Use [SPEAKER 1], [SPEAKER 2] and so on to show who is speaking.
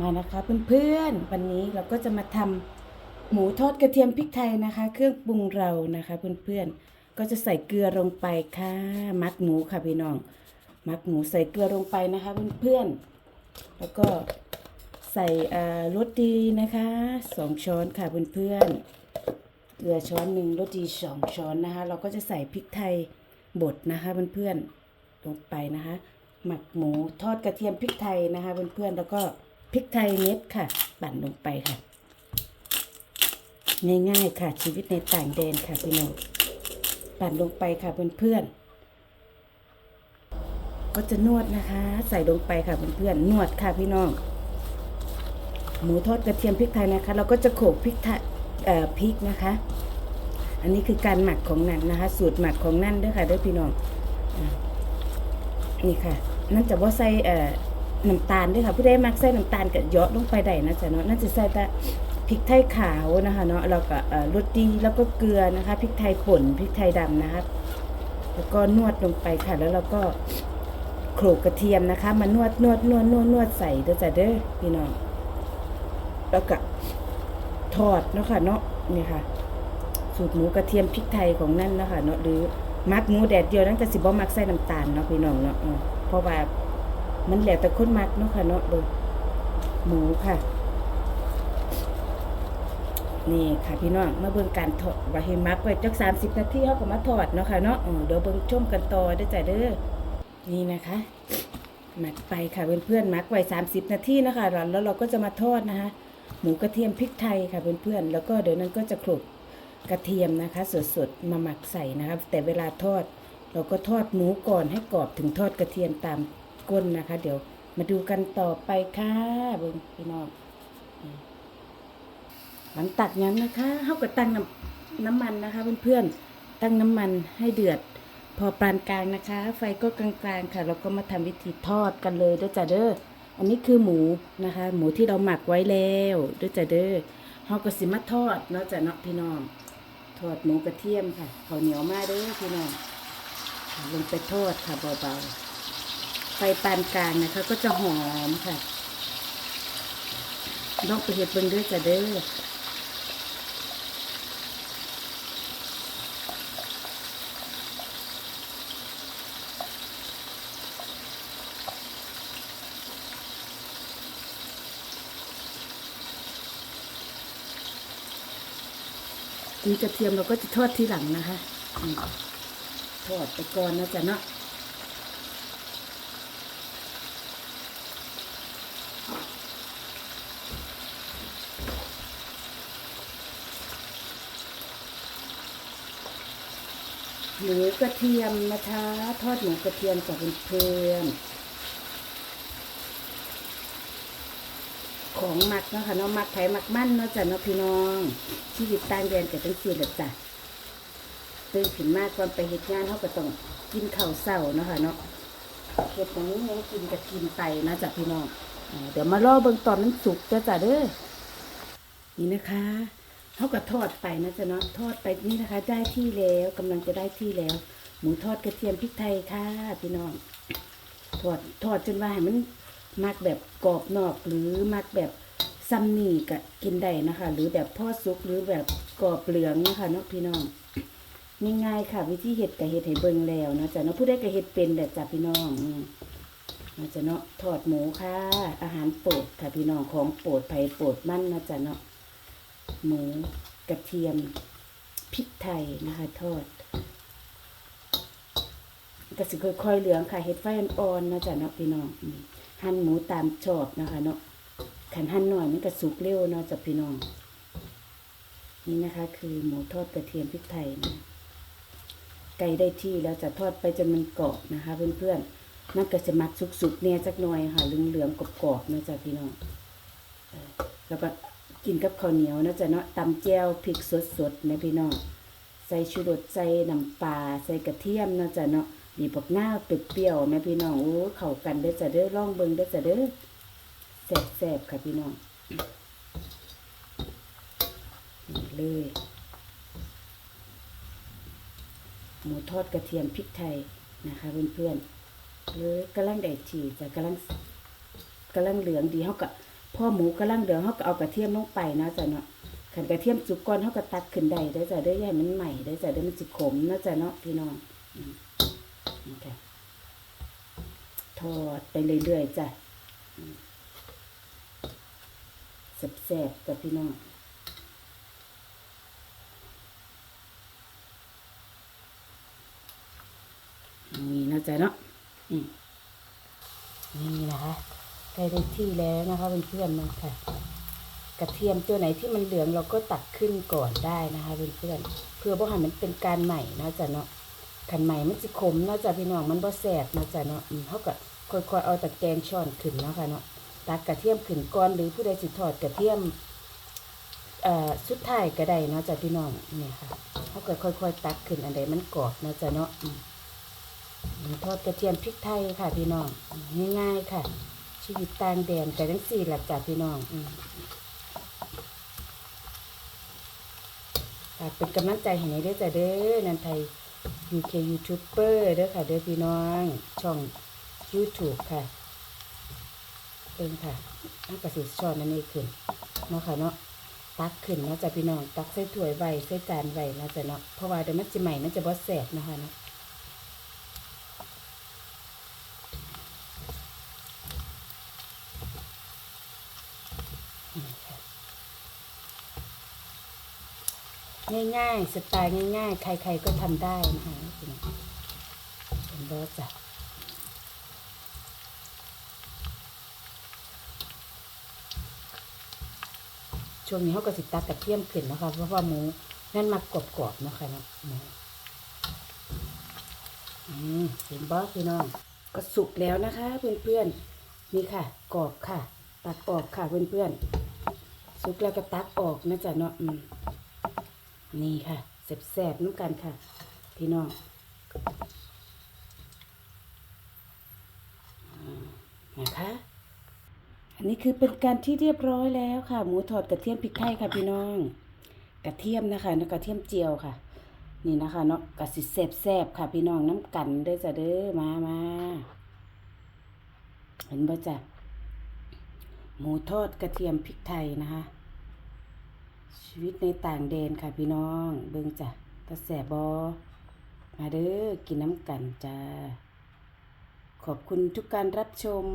[SPEAKER 1] มานะคะเพื่อนๆวันนี้เราก็จะมาทำหมูทอดกระเทียมพริกไทยนะคะ เครื่องปรุงเรานะคะเพื่อนๆก็จะใส่เกลือลงไปค่ะมักหมูค่ะพี่น้อง มักหมูใส่เกลือลงไปนะคะเพื่อนๆแล้วก็ใส่เอ่อรสดีนะคะสองช้อนค่ะเพื่อนๆเกลือช้อนหนึ่งรสดีสองช้อนนะคะ เราก็จะใส่พริกไทยบดนะคะเพื่อนๆลงไปนะคะ หมักหมูทอดกระเทียมพริกไทยนะคะเพื่อนๆแล้วก็ พริกไทยเม็ดค่ะปั่นลงไปค่ะ ง่ายๆค่ะชีวิตในต่างแดนค่ะพี่น้องปั่นลงไปค่ะเพื่อนๆก็จะนวดนะคะ ใส่ลงไปค่ะเพื่อนๆนวดค่ะพี่น้อง หมูทอดกระเทียมพริกไทยนะคะ เราก็จะโขลกพริกไทยพริกนะคะ อันนี้คือการหมักของนั่นนะคะ สูตรหมักของนั่นด้วยค่ะด้วยพี่น้องอนี่ค่ะ นั่นจะว่าใส่เอ่อ น้ำตาลด้วยค่ะผู้ใดมักใส่น้ำตาลกับเยอะลงไปได้นะจ๊ะเนาะนั่นจะใส่แต่พริกไทยขาวนะคะเนาะแล้วก็รสดีแล้วก็เกลือนะคะพริกไทยป่นพริกไทยดำนะครับแล้วก็นวดลงไปค่ะ แล้วเราก็โขลกกระเทียมนะคะ มานวดนวดนวดนวดนวดใส่เด้อจ้ะเด้อพี่น้องแล้วก็ทอดเนาะค่ะเนาะนี่ค่ะ สูตรหมูกระเทียมพริกไทยของนั่นเนาะคะเนาะหรือมักหมูแดดเดียวนั่นก็สิบ่มักใส่น้ำตาลเนาะพี่น้องเนาะเพราะว่า มันแล้วแต่คนมักเนาะค่ะเนาะเบิ่งหมูค่ะ นี่ค่ะพี่น้องมาเบิ่งการทอดว่าให้มักไว้จัก30นาทีเฮาก็มาทอดเนาะค่ะเนาะเดี๋ยวเบิ่งชมกันต่อเด้จ้ะเด้อนี่นะคะหมักไปค่ะเพื่อนๆหมักไว้30 นาทีนะคะแล้วเราก็จะมาทอดนะคะ หมูกระเทียมพริกไทยค่ะเพื่อนๆแล้วก็เดี๋ยวนั้นก็จะโขลกกระเทียมนะคะสดๆมาหมักใส่นะคะแต่เวลาทอด เราก็ทอดหมูก่อนให้กรอบถึงทอดกระเทียมตาม ก้นนะคะ เดี๋ยวมาดูกันต่อไปค่ะเบิ่งพี่น้องหลังตักนั้นนะคะเขาก็ตั้งน้ำน้ำมันนะคะ เพื่อนๆตั้งน้ำมันให้เดือด พอปานกลางนะคะ ไฟก็กลางๆค่ะ เราก็มาทำวิธีทอดกันเลยด้อจ้ะเด้ออันนี้คือหมูนะคะ หมูที่เราหมักไว้แล้วด้อจ้ะเด้อเขาก็สิมาทอดเนาะจ้ะเนาะพี่น้องทอดหมูกระเทียมค่ะข้าวเหนียวมาเด้อพี่น้องลงไปทอดค่ะเบาๆ ฟปานกลางนะคะ ก็จะหอมค่ะลองไปเห็ดเบิ่งด้อจ้ะเด้อมีกระเทียมเราก็จะทอดทีหลังนะคะ ทอดไปก่อนนะจ๊ะเนาะ หมูกระเทียมนะคะ ทอดหมูกระเทียมกับเพื่อนของหมักเนาะค่ะเนาะหมักไผ่มักมั่นเนาะจ้ะเนาะพี่น้องชีวิตต่างแดนกับทั้งสี่แหละจ้ะตื่นขึ้นมากก่อนไปเหตุงานเขาก็ต้องกินข้าวเศร้าเนาะค่ะเนาะเห็ดอย่างนี้ยังกินกับกินไปนะจ้ะพี่น้องเดี๋ยวมารอเบิ่งตอนมันสุกจ้ะจ้ะเด้อนี่นะคะ เขาก็ทอดไปนะจ๊ะเนาะทอดไปนี่นะคะ ได้ที่แล้วกำลังจะได้ที่แล้ว หมูทอดกระเทียมพริกไทยค่ะพี่น้องทอดทอดจนว่าให้มันมักแบบกรอบนอกหรือมักแบบซัมนี่ก็กินได้นะคะ หรือแบบทอดซุกหรือแบบกรอบเหลืองนะคะเนาะพี่น้องง่ายๆค่ะ วิธีเห็ดกับเห็ดให้เบิ่งแล้วนะจ้ะเนาะผู้ได้กับเห็ดเป็นแบบจ้ะพี่น้องนะจ๊ะเนาะทอดหมูค่ะ อาหารโปรดค่ะพี่น้องของโปรดไผ่โปรดมั่นนะจ๊ะเนาะ หมูกระเทียมพริกไทยนะคะทอดก็สิค่อยๆเหลืองค่ะเห็ดไฟอ่อนๆนะจ๊ะเนาะพี่น้องหั่นหมูตามชอบนะคะ เนาะขันหั่นหน่อยมันก็สุกเร็วเนาะจ้ะพี่น้อง นี่นะคะ คือหมูทอดกระเทียมพริกไทยนะไก่ได้ที่แล้วจะทอดไปจนมันกรอบนะคะ เพื่อนๆมันก็จะมักสุกๆเนี่ยจักหน่อยค่ะเหลืองๆกรอบๆนะจ๊ะพี่น้องแล้วก็ กินกับข้าวเหนียวนะจ๊ะเนาะตำแจ่วพริกสดๆนะพี่น้องใส่ชูรสใส่น้ำปลาใส่กระเทียมนะจ้ะเนาะมีผักหน้าเปรี้ยวแม่พี่น้องโอ้เข้ากันเด้จะเด้อลองเบิงเด้จะเด้อแซ่บๆค่ะพี่น้องนี่เลยหมูทอดกระเทียมพริกไทยนะคะเพื่อนๆเลยกำลังได้ทีจะกำลังกำลังเหลืองดีเฮาก็ พ่อหมูกำลังเดือดเขาก็เอากระเทียมลงไปนะจ้ะเนาะขันกระเทียมสุกก่อนเขาก็ตักขึ้นได้ได้จ้ะได้ออย่มันใหม่ได้จ้ะได้มันสิขมนะจ้ะเนาะพี่น้องอืมนี่ค่ะทอดไปเรื่อยๆจ้ะแซ่บๆกับพี่น้องนี่นะจ๊ะเนาะอืมนี่นะคะ ใกล้ได้ที่แล้วนะคะเพื่อนๆมันค่ะ กระเทียมตัวไหนที่มันเหลืองเราก็ตักขึ้นก่อนได้นะคะเพื่อนๆเพื่อบ่ให้มันเป็นการใหม่นะจ๊ะเนาะขันใหม่มันสิขมนะจ๊ะพี่น้องมันบ่แสบนะจ๊ะเนาะอืมเขาก็ค่อยๆเอาตะแกรงช้อนขึ้นนะคะเนาะตักกระเทียมขึ้นก่อนหรือผู้ใดสิทอดกระเทียมอ่าสุดท้ายก็ได้เนาะจ๊ะพี่น้องเนี่ยค่ะเขาก็ค่อยๆ ตักขึ้นอันใดมันกรอบเนาะจ๊ะเนาะทอดกระเทียมพริกไทยค่ะพี่น้องง่ายๆค่ะ ชีวิตต่างแดนแต่ทั้งสี่หลักจากพี่น้องอืมฝากเป็นกำลังใจให้ในเด้อจ้ะเด้อนันไทย UK YouTuber เด้อค่ะเด้อพี่น้อง ช่อง YouTube ค่ะเองค่ะนักกระสิช่อนนั่นเองขึ้นเนาะค่ะเนาะตักขึ้นเนาะจ้ะพี่น้องตักใส่ถ้วยไว้ใส่จานไว้เนะจ้ะเนาะเพราะว่าเดี๋ยวมันจะใหม่มันจะบ่แสบเนาะคะเนาะ ง่ายๆ สไตล์ง่าย ๆ ใคร ๆ ก็ทำได้นะคะพี่น้องเป็นรสจ้ะช่วงนี้เขาก็สิตักกระเทียมขึ้นนะคะ เพราะว่าหมูนั่นมากรอบๆนะคะเนาะหมูอืมเห็นบ่พี่น้อง ก็สุกแล้วนะคะ เพื่อนๆ นี่ค่ะ กรอบค่ะ ตักออกค่ะเพื่อนๆ สุกแล้วก็ตักออกนะจ๊ะเนาะนี่ค่ะแสบๆน้ำกันค่ะ พี่น้องนะคะอันนี้คือเป็นการที่เรียบร้อยแล้วค่ะ หมูทอดกระเทียมพริกไทยค่ะพี่น้อง กระเทียมนะคะแล้วกระเทียมเจียวค่ะ นี่นะคะเนาะกระสิแสบๆค่ะ พี่น้องน้ำกันเด้อจ้ะเด้อมามาเห็นบ่จ้ะ หมูทอดกระเทียมพริกไทยนะคะ ชีวิตในต่างแดนค่ะพี่น้อง เบิ่งจ้ะตะแสบบอมาเด้อกินน้ำกันจ้าขอบคุณทุกการรับชม